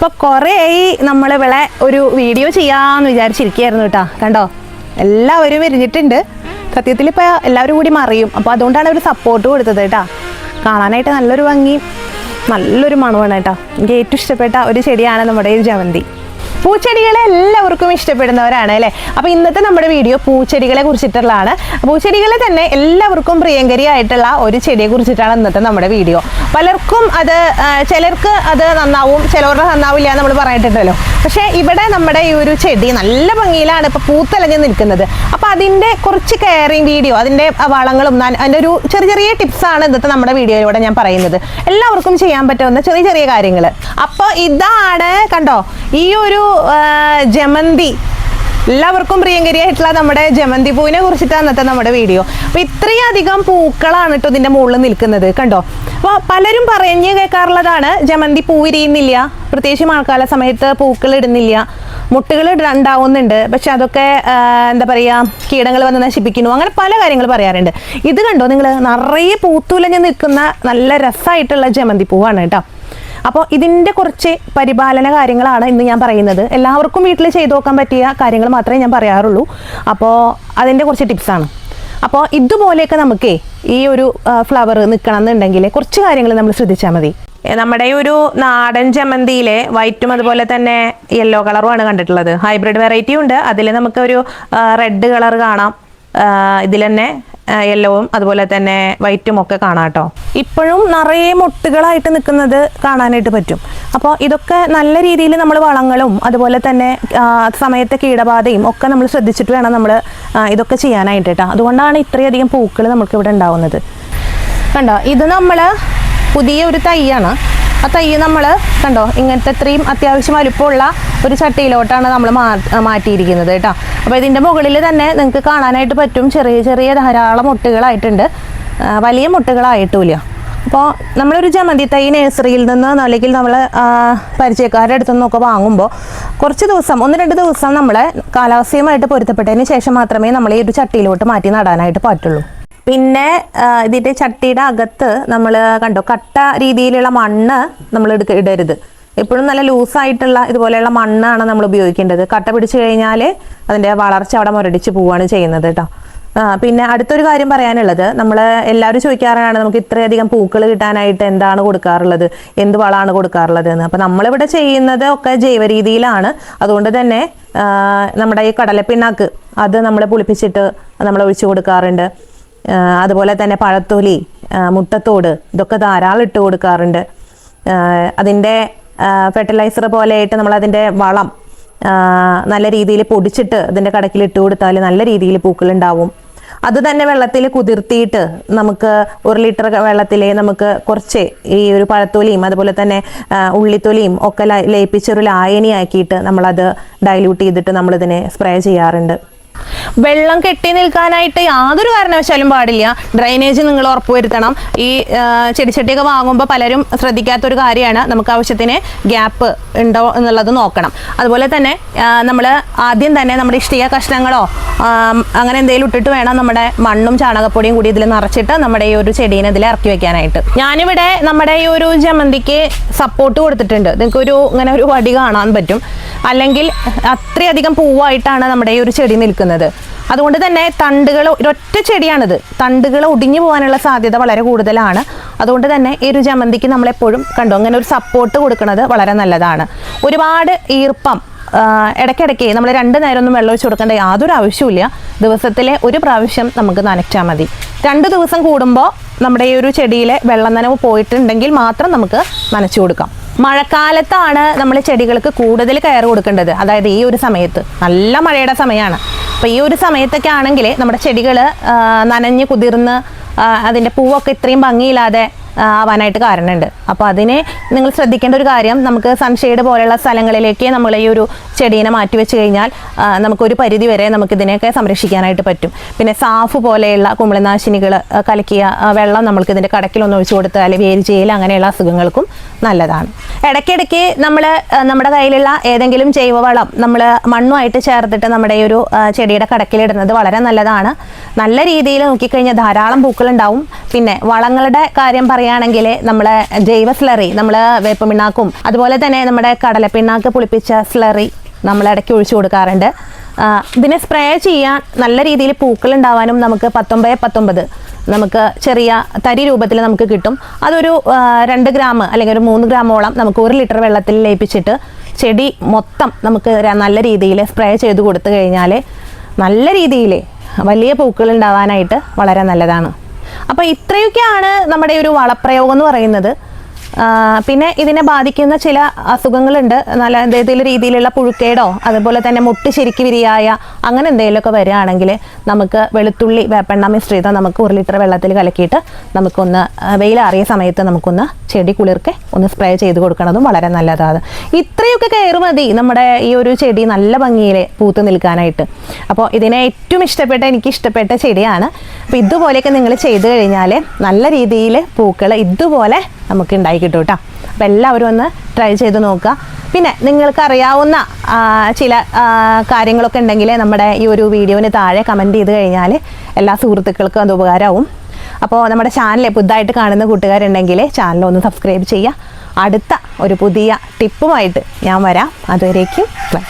ഇപ്പൊ കൊറേയായി നമ്മളെ നമ്മളിവിടെ ഒരു വീഡിയോ ചെയ്യാന്ന് വിചാരിച്ചിരിക്കുകയായിരുന്നു കേട്ടോ. കണ്ടോ? എല്ലാവരും വിരിഞ്ഞിട്ടുണ്ട് സത്യത്തിൽ ഇപ്പൊ എല്ലാവരും കൂടി മറിയും. അപ്പൊ അതുകൊണ്ടാണ് ഒരു സപ്പോർട്ട് കൊടുത്തത് കേട്ടാ. കാണാനായിട്ട് നല്ലൊരു ഭംഗി നല്ലൊരു മണമാണ് കേട്ടോ. എനിക്ക് ഏറ്റവും ഇഷ്ടപ്പെട്ട ഒരു ചെടിയാണ് നമ്മുടെ ഈ ജവന്തി. പൂച്ചെടികളെ എല്ലാവർക്കും ഇഷ്ടപ്പെടുന്നവരാണ് അല്ലേ? അപ്പൊ ഇന്നത്തെ നമ്മുടെ വീഡിയോ പൂച്ചെടികളെ കുറിച്ചിട്ടുള്ളതാണ്. പൂച്ചെടികളെ തന്നെ എല്ലാവർക്കും പ്രിയങ്കരിയായിട്ടുള്ള ഒരു ചെടിയെ കുറിച്ചിട്ടാണ് ഇന്നത്തെ നമ്മുടെ വീഡിയോ. പലർക്കും അത് ചിലർക്ക് അത് നന്നാവും ചിലവരുടെ നന്നാവില്ല നമ്മൾ പറഞ്ഞിട്ടുണ്ടല്ലോ. പക്ഷേ ഇവിടെ നമ്മുടെ ഈ ഒരു ചെടി നല്ല ഭംഗിയിലാണ് ഇപ്പൊ പൂത്തലഞ്ഞ് നിൽക്കുന്നത്. അപ്പൊ അതിന്റെ കുറച്ച് കെയറിങ് വീഡിയോ അതിന്റെ വളങ്ങളും അതിന്റെ ഒരു ചെറിയ ചെറിയ ടിപ്സ് ആണ് ഇന്നത്തെ നമ്മുടെ വീഡിയോയിലൂടെ ഞാൻ പറയുന്നത്. എല്ലാവർക്കും ചെയ്യാൻ പറ്റുന്ന ചെറിയ ചെറിയ കാര്യങ്ങൾ അപ്പൊ ഇതാണ് കണ്ടോ ഈ ഒരു ജമന്തി. എല്ലാവർക്കും പ്രിയങ്കരിയായിട്ടുള്ള നമ്മുടെ ജമന്തി പൂവിനെ കുറിച്ചിട്ടാണ് ഇന്നത്തെ നമ്മുടെ വീഡിയോ. അപ്പൊ ഇത്രയധികം പൂക്കളാണ് കേട്ടോ ഇതിന്റെ മുകളിൽ നിൽക്കുന്നത് കണ്ടോ? അപ്പൊ പലരും പറഞ്ഞു കേൾക്കാറുള്ളതാണ് ജമന്തി പൂ ഇരിയുന്നില്ല പ്രത്യേകിച്ച് മഴക്കാല സമയത്ത് പൂക്കൾ ഇടുന്നില്ല. മുട്ടുകൾ ഇടണ്ടാവുന്നുണ്ട് പക്ഷെ അതൊക്കെ എന്താ പറയാ കീടങ്ങൾ വന്ന് നശിപ്പിക്കുന്നു. അങ്ങനെ പല കാര്യങ്ങൾ പറയാറുണ്ട്. ഇത് കണ്ടോ നിങ്ങൾ നിറയെ പൂത്തുലഞ്ഞ് നിൽക്കുന്ന നല്ല രസമായിട്ടുള്ള ജമന്തി പൂവാണ് കേട്ടോ. അപ്പോൾ ഇതിന്റെ കുറച്ച് പരിപാലന കാര്യങ്ങളാണ് ഇന്ന് ഞാൻ പറയുന്നത്. എല്ലാവർക്കും വീട്ടിൽ ചെയ്തു നോക്കാൻ പറ്റിയ കാര്യങ്ങൾ മാത്രമേ ഞാൻ പറയാറുള്ളൂ. അപ്പോൾ അതിന്റെ കുറച്ച് ടിപ്സാണ്. അപ്പോൾ ഇതുപോലെയൊക്കെ നമുക്ക് ഈ ഒരു ഫ്ലവർ നിൽക്കണം എന്നുണ്ടെങ്കിൽ കുറച്ച് കാര്യങ്ങൾ നമ്മൾ ശ്രദ്ധിച്ചാൽ മതി. നമ്മുടെ ഒരു നാടൻ ജമന്തിയിലെ വൈറ്റും അതുപോലെ തന്നെ യെല്ലോ കളറുമാണ് കണ്ടിട്ടുള്ളത്. ഹൈബ്രിഡ് വെറൈറ്റി ഉണ്ട്. അതിൽ നമുക്കൊരു റെഡ് കളർ കാണാം. ഇതിൽ തന്നെ യെല്ലോവും അതുപോലെ തന്നെ വൈറ്റും ഒക്കെ കാണാം കേട്ടോ. ഇപ്പോഴും നിറയെ മുട്ടുകളായിട്ട് നിൽക്കുന്നത് കാണാനായിട്ട് പറ്റും. അപ്പോൾ ഇതൊക്കെ നല്ല രീതിയിൽ നമ്മൾ വളങ്ങളും അതുപോലെ തന്നെ സമയത്തെ കീടബാധയും ഒക്കെ നമ്മൾ ശ്രദ്ധിച്ചിട്ട് വേണം നമ്മൾ ഇതൊക്കെ ചെയ്യാനായിട്ട് കേട്ടോ. അതുകൊണ്ടാണ് ഇത്രയധികം പൂക്കൾ നമുക്ക് ഇവിടെ ഉണ്ടാവുന്നത്. കണ്ടോ ഇത് നമ്മൾ പുതിയ ഒരു തൈയാണ്. ആ തൈ നമ്മൾ കണ്ടോ ഇങ്ങനത്തെ ഇത്രയും അത്യാവശ്യം വലുപ്പമുള്ള ഒരു ചട്ടിയിലോട്ടാണ് നമ്മൾ മാറ്റിയിരിക്കുന്നത് കേട്ടോ. അപ്പോൾ ഇതിന്റെ മുകളിൽ തന്നെ നിങ്ങൾക്ക് കാണാനായിട്ട് പറ്റും ചെറിയ ചെറിയ ധാരാളം മുട്ടുകളായിട്ടുണ്ട്. വലിയ മുട്ടുകളായിട്ടുമില്ല. അപ്പോൾ നമ്മളൊരു ജമന്തി തൈ നഴ്സറിയിൽ നിന്ന് അല്ലെങ്കിൽ നമ്മൾ പരിചയക്കാരുടെ അടുത്തു നിന്നൊക്കെ വാങ്ങുമ്പോൾ കുറച്ച് ദിവസം ഒന്ന് രണ്ട് ദിവസം നമ്മൾ കാലാവസ്ഥയുമായിട്ട് പൊരുത്തപ്പെട്ടതിന് ശേഷം മാത്രമേ നമ്മൾ ഈ ഒരു ചട്ടിയിലോട്ട് മാറ്റി നടാനായിട്ട് പറ്റുള്ളൂ. പിന്നെ ഇതിന്റെ ചട്ടിയുടെ അകത്ത് നമ്മൾ കണ്ടോ കട്ട രീതിയിലുള്ള മണ്ണ് നമ്മൾ എടുക്ക ഇടരുത്. എപ്പോഴും നല്ല ലൂസായിട്ടുള്ള ഇതുപോലെയുള്ള മണ്ണാണ് നമ്മൾ ഉപയോഗിക്കേണ്ടത്. കട്ട പിടിച്ചു കഴിഞ്ഞാൽ അതിന്റെ വളർച്ച അവിടെ മുരടിച്ച് പോവുകയാണ് ചെയ്യുന്നത് കേട്ടോ. പിന്നെ അടുത്തൊരു കാര്യം പറയാനുള്ളത് നമ്മൾ എല്ലാവരും ചോദിക്കാറാണ് നമുക്ക് ഇത്രയധികം പൂക്കൾ കിട്ടാനായിട്ട് എന്താണ് കൊടുക്കാറുള്ളത് എന്ത് വളമാണ് കൊടുക്കാറുള്ളത് എന്ന് അപ്പം നമ്മളിവിടെ ചെയ്യുന്നത് ഒക്കെ ജൈവ രീതിയിലാണ്. അതുകൊണ്ട് തന്നെ നമ്മുടെ ഈ കടലപ്പിണ്ണാക്ക് അത് നമ്മൾ പുളിപ്പിച്ചിട്ട് നമ്മൾ ഒഴിച്ചു കൊടുക്കാറുണ്ട്. അതുപോലെ തന്നെ പഴത്തൊലി മുട്ടത്തോട് ഇതൊക്കെ ധാരാളം ഇട്ട് കൊടുക്കാറുണ്ട്. അതിന്റെ ഫെർട്ടിലൈസർ പോലെയായിട്ട് നമ്മൾ അതിന്റെ വളം നല്ല രീതിയിൽ പൊടിച്ചിട്ട് അതിന്റെ കടക്കിൽ ഇട്ട് കൊടുത്താൽ നല്ല രീതിയിൽ പൂക്കളുണ്ടാവും. അത് തന്നെ വെള്ളത്തിൽ കുതിർത്തിയിട്ട് നമുക്ക് ഒരു ലിറ്റർ വെള്ളത്തിൽ നമുക്ക് കുറച്ച് ഈ ഒരു പഴത്തൊലിയും അതുപോലെ തന്നെ ഉള്ളിത്തൊലിയും ഒക്കെ ലയിപ്പിച്ചൊരു ലായനിയാക്കിയിട്ട് നമ്മളത് ഡൈല്യൂട്ട് ചെയ്തിട്ട് നമ്മളിതിനെ സ്പ്രേ ചെയ്യാറുണ്ട്. വെള്ളം കെട്ടി നിൽക്കാനായിട്ട് യാതൊരു കാരണവശാലും പാടില്ല. ഡ്രൈനേജ് നിങ്ങൾ ഉറപ്പുവരുത്തണം ഈ ചെടിച്ചട്ടിയൊക്കെ വാങ്ങുമ്പോൾ പലരും ശ്രദ്ധിക്കാത്തൊരു കാര്യമാണ്. നമുക്ക് ആവശ്യത്തിന് ഗ്യാപ്പ് ഉണ്ടോ എന്നുള്ളത് നോക്കണം. അതുപോലെ തന്നെ നമ്മൾ ആദ്യം തന്നെ നമ്മുടെ ഇഷ്ടിക കഷ്ണങ്ങളോ അങ്ങനെ എന്തെങ്കിലും ഇട്ടിട്ട് വേണം നമ്മുടെ മണ്ണും ചാണകപ്പൊടിയും കൂടി ഇതിൽ നിറച്ചിട്ട് നമ്മുടെ ഈ ഒരു ചെടീനെ ഇതിൽ ഇറക്കി വെക്കാനായിട്ട്. ഞാനിവിടെ നമ്മുടെ ഈ ഒരു ജമന്തിക്ക് സപ്പോർട്ട് കൊടുത്തിട്ടുണ്ട്. നിങ്ങൾക്ക് ഒരു ഇങ്ങനെ ഒരു വടി കാണാൻ പറ്റും. അല്ലെങ്കിൽ അത്രയധികം പൂവായിട്ടാണ് നമ്മുടെ ഈ ഒരു ചെടി നിൽക്കുന്നത്. അതുകൊണ്ട് തന്നെ തണ്ടുകൾ ഒരൊറ്റ ചെടിയാണിത്. തണ്ടുകൾ ഒടിഞ്ഞു പോകാനുള്ള സാധ്യത വളരെ കൂടുതലാണ്. അതുകൊണ്ട് തന്നെ ഈ ഒരു ജമന്തിക്ക് നമ്മളെപ്പോഴും കണ്ടു അങ്ങനെ ഒരു സപ്പോർട്ട് കൊടുക്കുന്നത് വളരെ നല്ലതാണ്. ഒരുപാട് ഈർപ്പം ഇടയ്ക്കിടയ്ക്ക് നമ്മൾ രണ്ട് നേരം ഒന്നും വെള്ളം ഒഴിച്ച് കൊടുക്കേണ്ട യാതൊരു ആവശ്യമില്ല ദിവസത്തിലെ ഒരു പ്രാവശ്യം നമുക്ക് നനച്ചാൽ മതി. രണ്ട് ദിവസം കൂടുമ്പോൾ നമ്മുടെ ഈ ഒരു ചെടിയിലെ വെള്ളം നനവ് പോയിട്ടുണ്ടെങ്കിൽ മാത്രം നമുക്ക് നനച്ചു കൊടുക്കാം. മഴക്കാലത്താണ് നമ്മൾ ചെടികൾക്ക് കൂടുതൽ കയറ് കൊടുക്കേണ്ടത്. അതായത് ഈ ഒരു സമയത്ത്. നല്ല മഴയുടെ സമയമാണ് അപ്പോൾ ഈ ഒരു സമയത്തൊക്കെ ആണെങ്കിൽ നമ്മുടെ ചെടികൾ നനഞ്ഞ് കുതിർന്ന് അതിന്റെ പൂവൊക്കെ ഇത്രയും ഭംഗിയില്ലാതെ ആവാനായിട്ട് കാരണമുണ്ട്. അപ്പോൾ അതിനെ നിങ്ങൾ ശ്രദ്ധിക്കേണ്ട ഒരു കാര്യം നമുക്ക് സൺഷെയ്ഡ് പോലെയുള്ള സ്ഥലങ്ങളിലേക്ക് നമ്മൾ ഈ ഒരു ചെടീനെ മാറ്റി വെച്ച് കഴിഞ്ഞാൽ നമുക്കൊരു പരിധി വരെ നമുക്ക് നമുക്കിതിനെയൊക്കെ സംരക്ഷിക്കാനായിട്ട് പറ്റും. പിന്നെ സാഫ് പോലെയുള്ള കുമിളനാശിനികൾ കലക്കിയ വെള്ളം നമ്മൾക്ക് ഇതിന്റെ കടക്കിലൊന്ന് ഒഴിച്ചു കൊടുത്താൽ വേരിചയിൽ അങ്ങനെയുള്ള അസുഖങ്ങൾക്കും നല്ലതാണ്. ഇടയ്ക്കിടയ്ക്ക് നമ്മൾ നമ്മുടെ കയ്യിലുള്ള ഏതെങ്കിലും ജൈവവളം നമ്മൾ മണ്ണുമായിട്ട് ചേർത്തിട്ട് നമ്മുടെ ഈ ഒരു ചെടിയുടെ കടക്കിലിടുന്നത് വളരെ നല്ലതാണ്. നല്ല രീതിയിൽ നോക്കിക്കഴിഞ്ഞാൽ ധാരാളം പൂക്കളുണ്ടാവും. പിന്നെ വളങ്ങളുടെ കാര്യം പറയുകയാണെങ്കിൽ നമ്മളെ ജൈവ സ്ലറി നമ്മൾ വേപ്പമിണ്ണാക്കും. അതുപോലെ തന്നെ നമ്മുടെ കടലപ്പിണ്ണാക്ക് പുളിപ്പിച്ച സ്ലറി നമ്മൾ ഇടയ്ക്ക് ഒഴിച്ചു കൊടുക്കാറുണ്ട്. ഇതിനെ സ്പ്രേ ചെയ്യാൻ നല്ല രീതിയിൽ പൂക്കൾ ഉണ്ടാവാനും നമുക്ക് പത്തൊമ്പത് പത്തൊമ്പത് നമുക്ക് ചെറിയ തരി രൂപത്തിൽ നമുക്ക് കിട്ടും. അതൊരു രണ്ട് ഗ്രാം അല്ലെങ്കിൽ ഒരു മൂന്ന് ഗ്രാമോളം നമുക്ക് ഒരു ലിറ്റർ വെള്ളത്തിൽ ലയിപ്പിച്ചിട്ട് ചെടി മൊത്തം നമുക്ക് നല്ല രീതിയിൽ സ്പ്രേ ചെയ്ത് കൊടുത്തു കഴിഞ്ഞാൽ നല്ല രീതിയിൽ വലിയ പൂക്കൾ ഉണ്ടാവാനായിട്ട് വളരെ നല്ലതാണ്. അപ്പോൾ ഇത്രയൊക്കെയാണ് നമ്മുടെ ഒരു വളപ്രയോഗം എന്ന് പറയുന്നത്. പിന്നെ ഇതിനെ ബാധിക്കുന്ന ചില അസുഖങ്ങളുണ്ട്. നല്ല എന്തെങ്കിലും രീതിയിലുള്ള പുഴുക്കേടോ അതുപോലെ തന്നെ മുട്ട് ശരിക്ക് വിരിയായ അങ്ങനെ എന്തെങ്കിലുമൊക്കെ വരികയാണെങ്കിൽ നമുക്ക് വെളുത്തുള്ളി വേപ്പെണ്ണ മിശ്രിതം നമുക്ക് ഒരു ലിറ്റർ വെള്ളത്തിൽ കലക്കിയിട്ട് നമുക്കൊന്ന് വെയിലാറിയ സമയത്ത് നമുക്കൊന്ന് ചെടി കുളിർക്കെ ഒന്ന് സ്പ്രേ ചെയ്ത് കൊടുക്കണതും വളരെ നല്ലതാണ്. ഇത്രയൊക്കെ കയറി മതി നമ്മുടെ ഈ ഒരു ചെടി നല്ല ഭംഗിയിൽ പൂത്ത് നിൽക്കാനായിട്ട്. അപ്പോൾ ഇതിനെ ഏറ്റവും ഇഷ്ടപ്പെട്ട എനിക്ക് ഇഷ്ടപ്പെട്ട ചെടിയാണ്. അപ്പോൾ ഇതുപോലെയൊക്കെ നിങ്ങൾ ചെയ്തു കഴിഞ്ഞാൽ നല്ല രീതിയിൽ പൂക്കൾ ഇതുപോലെ നമുക്ക് ഉണ്ടായി കിട്ടും കേട്ടോ. അപ്പോൾ എല്ലാവരും ഒന്ന് ട്രൈ ചെയ്ത് നോക്കുക. പിന്നെ നിങ്ങൾക്ക് അറിയാവുന്ന ചില കാര്യങ്ങളൊക്കെ ഉണ്ടെങ്കിൽ നമ്മുടെ ഈ ഒരു വീഡിയോന് താഴെ കമന്റ് ചെയ്ത് കഴിഞ്ഞാൽ എല്ലാ സുഹൃത്തുക്കൾക്കും അത് ഉപകാരമാവും. അപ്പോൾ നമ്മുടെ ചാനൽ പുതുതായിട്ട് കാണുന്ന കൂട്ടുകാരുണ്ടെങ്കിൽ ചാനൽ ഒന്ന് സബ്സ്ക്രൈബ് ചെയ്യുക. അടുത്ത ഒരു പുതിയ ടിപ്പുമായിട്ട് ഞാൻ വരാം. അതുവരേക്കും ബൈ